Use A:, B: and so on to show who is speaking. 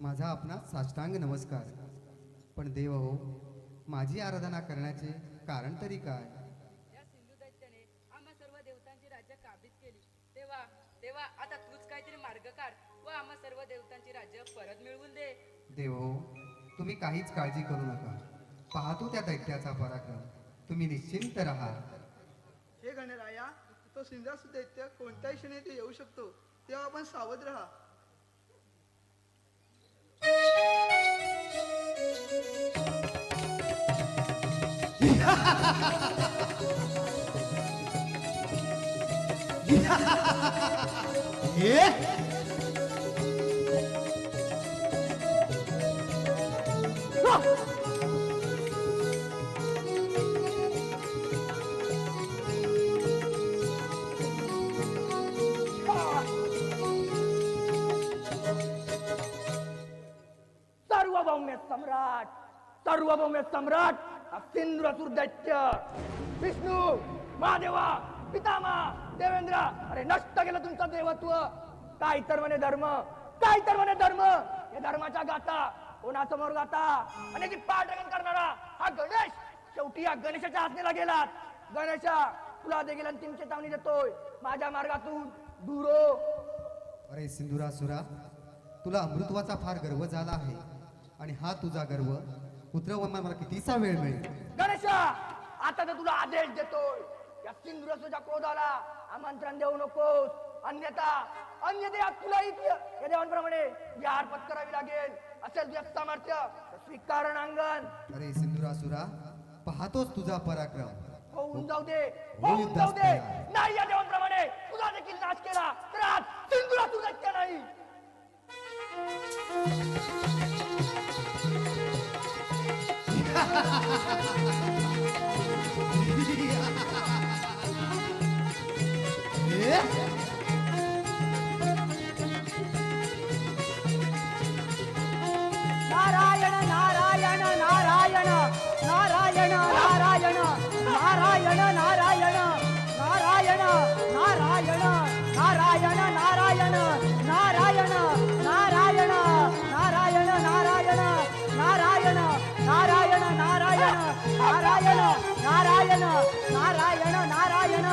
A: माझा आपणा साष्टांग नमस्कार. पण देव हो माझी आराधना करण्याचे कारण तरी काय?
B: या सिंधू दैत्याने आम्हा सर्व देवतांची राज्य काबीज केली. तेव्हा तेव्हा आता तूच काहीतरी मार्ग काढ व आम्हा सर्व देवतांची राज्य परत मिळवून दे.
A: देव हो तुम्ही काहीच काळजी करू नका. पाहतो त्या दैत्याचा पराक्रम. तुम्ही निश्चिंत राहा.
C: हे गणराया तो सिंधासू दैत्य कोणत्याही क्षणी ते येऊ शकतो तेव्हा आपण सावध राहा.
D: सार्वभौम्य सम्राट सार्वभौम्य सम्राट। सिंधुरासुर दैत्य विष्णू महादेवा पितामा देवेंद्र अरे नष्ट केलं तुमचं देवत्व काय तर म्हणे धर्म काय तर म्हणे धर्म या धर्माच्या गाता कोणासमोर गाता आणि ती पाठगण करणारा हा गणेश शेवटी या गणेशाच्या आसनेला गेलात गणेशा तुला देखील अंतिम चेतावणी देतोय माझ्या मार्गातून दुरो
A: अरे सिंधुरासुरा तुला अमृत्वाचा फार गर्व झाला आहे. आणि हा तुझा गर्व उतरव मला कितीचा वेळ मिळेल?
D: गणेशा आता तर तुला आदेश देतोय. या सिंधुरसूच्या क्रोधाला आमंत्रण देऊ नकोस. अन्यथा अन्यथा तुलाही तु- या देवांप्रमाणे यार पत्करावी लागेल. असेल तुझ्या सामर्थ्य तर स्वीकार अंगण.
A: अरे सिंधुरासुरा पाहतोच तुझा पराक्रम.
D: होऊन जाऊ दे
A: होऊ
D: होऊन जाऊ दे. नाही या देवांप्रमाणे तुझा देखील नाश केला तर आज सिंधुरासूर दैत्य नाही.
E: નારાયણ નારાયણ નારાયણ નારાયણ નારાયણ નારાયણ நாராயண நாராயண